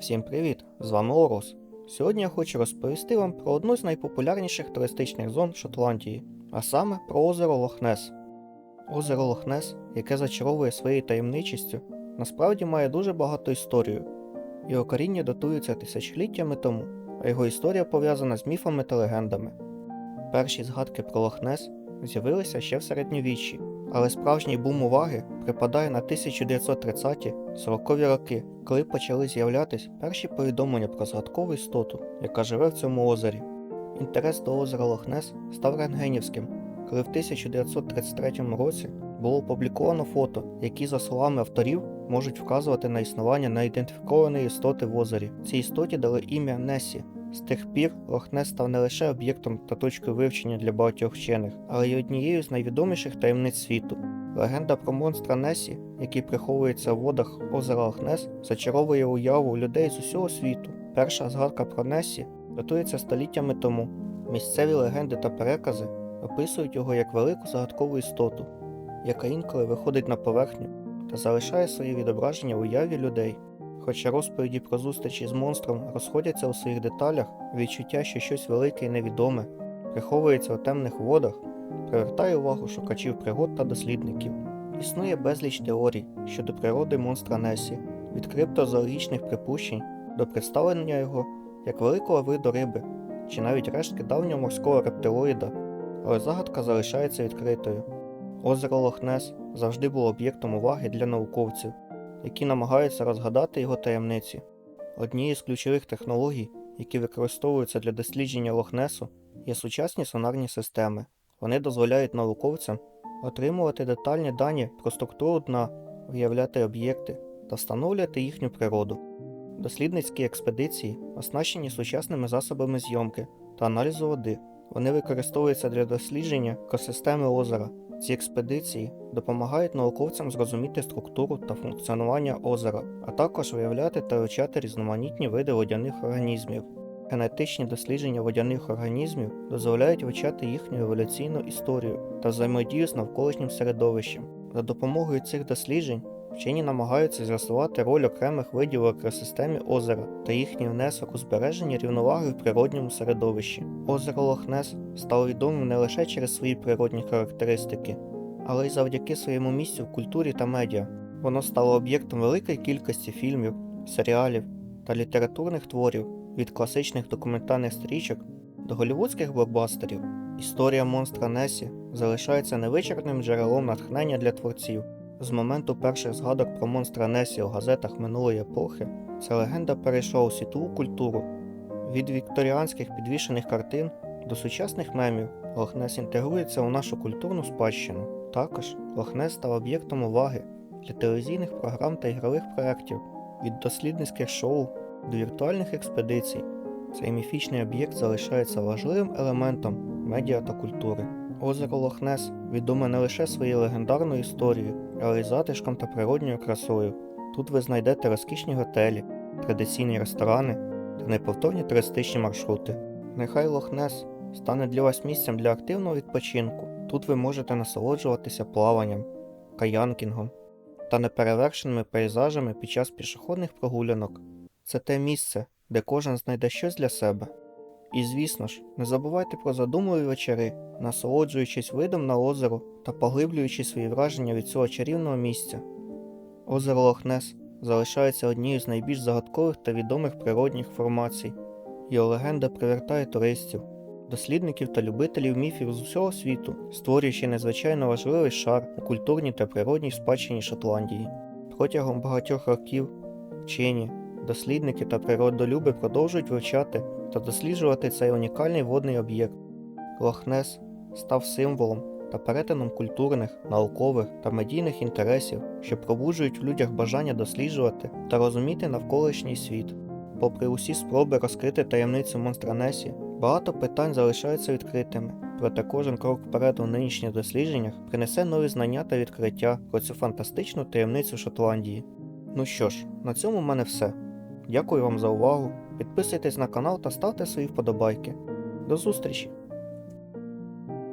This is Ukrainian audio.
Всім привіт! З вами Орос. Сьогодні я хочу розповісти вам про одну з найпопулярніших туристичних зон Шотландії, а саме про озеро Лохнес. Озеро Лохнес, яке зачаровує своєю таємничістю, насправді має дуже багату історію. Його коріння датуються тисячоліттями тому, а його історія пов'язана з міфами та легендами. Перші згадки про Лохнес з'явилися ще в середньовіччі, але справжній бум уваги припадає на 1930-40 роки, коли почали з'являтись перші повідомлення про згадкову істоту, яка живе в цьому озері. Інтерес до озера Лохнес став рентгенівським, коли в 1933 році було опубліковано фото, які, за словами авторів, можуть вказувати на існування неідентифікованої істоти в озері. Цій істоті дали ім'я Несі. З тих пір Лохнес став не лише об'єктом та точкою вивчення для багатьох вчених, але й однією з найвідоміших таємниць світу. Легенда про монстра Несі, який приховується в водах озера Лохнес, зачаровує уяву людей з усього світу. Перша згадка про Несі датується століттями тому. Місцеві легенди та перекази описують його як велику загадкову істоту, яка інколи виходить на поверхню та залишає своє відображення в уяві людей. Хоча розповіді про зустрічі з монстром розходяться у своїх деталях, відчуття, що щось велике і невідоме приховується у темних водах, привертає увагу шукачів пригод та дослідників. Існує безліч теорій щодо природи монстра Несі, від криптозоологічних припущень до представлення його як великого виду риби, чи навіть рештки давнього морського рептилоїда, але загадка залишається відкритою. Озеро Лохнес завжди було об'єктом уваги для науковців які намагаються розгадати його таємниці. Однією з ключових технологій, які використовуються для дослідження Лохнесу, є сучасні сонарні системи. Вони дозволяють науковцям отримувати детальні дані про структуру дна, виявляти об'єкти та встановлювати їхню природу. Дослідницькі експедиції оснащені сучасними засобами зйомки та аналізу води. Вони використовуються для дослідження екосистеми озера, ці експедиції допомагають науковцям зрозуміти структуру та функціонування озера, а також виявляти та вивчати різноманітні види водяних організмів. Генетичні дослідження водяних організмів дозволяють вивчати їхню еволюційну історію та взаємодію з навколишнім середовищем. За допомогою цих досліджень вчені намагаються з'ясувати роль окремих видів в екосистемі озера та їхній внесок у збереження рівноваги в природньому середовищі. Озеро Лохнес стало відомим не лише через свої природні характеристики, але й завдяки своєму місцю в культурі та медіа. Воно стало об'єктом великої кількості фільмів, серіалів та літературних творів від класичних документальних стрічок до голівудських блокбастерів. Історія монстра Несі залишається невичерпним джерелом натхнення для творців. З моменту перших згадок про монстра Несі у газетах минулої епохи ця легенда перейшла у світову культуру. Від вікторіанських підвішених картин до сучасних мемів Лохнес інтегрується у нашу культурну спадщину. Також Лохнес став об'єктом уваги для телевізійних програм та ігрових проєктів, від дослідницьких шоу до віртуальних експедицій. Цей міфічний об'єкт залишається важливим елементом медіа та культури. Озеро Лохнес відоме не лише своєю легендарною історією, але й затишком та природньою красою. Тут ви знайдете розкішні готелі, традиційні ресторани та неповторні туристичні маршрути. Нехай Лохнес стане для вас місцем для активного відпочинку. Тут ви можете насолоджуватися плаванням, каянкінгом та неперевершеними пейзажами під час пішохідних прогулянок. Це те місце, де кожен знайде щось для себе. І звісно ж, не забувайте про задумливі вечори, насолоджуючись видом на озеро та поглиблюючи свої враження від цього чарівного місця. Озеро Лохнес залишається однією з найбільш загадкових та відомих природних формацій. Його легенда привертає туристів, дослідників та любителів міфів з усього світу, створюючи незвичайно важливий шар у культурній та природній спадщині Шотландії. Протягом багатьох років вчені, дослідники та природолюби продовжують вивчати та досліджувати цей унікальний водний об'єкт. Лохнес став символом та перетином культурних, наукових та медійних інтересів, що пробуджують в людях бажання досліджувати та розуміти навколишній світ. Попри усі спроби розкрити таємницю монстра Несі, багато питань залишаються відкритими, проте кожен крок вперед у нинішніх дослідженнях принесе нові знання та відкриття про цю фантастичну таємницю Шотландії. Ну що ж, на цьому в мене все. Дякую вам за увагу. Підписуйтесь на канал та ставте свої вподобайки. До зустрічі!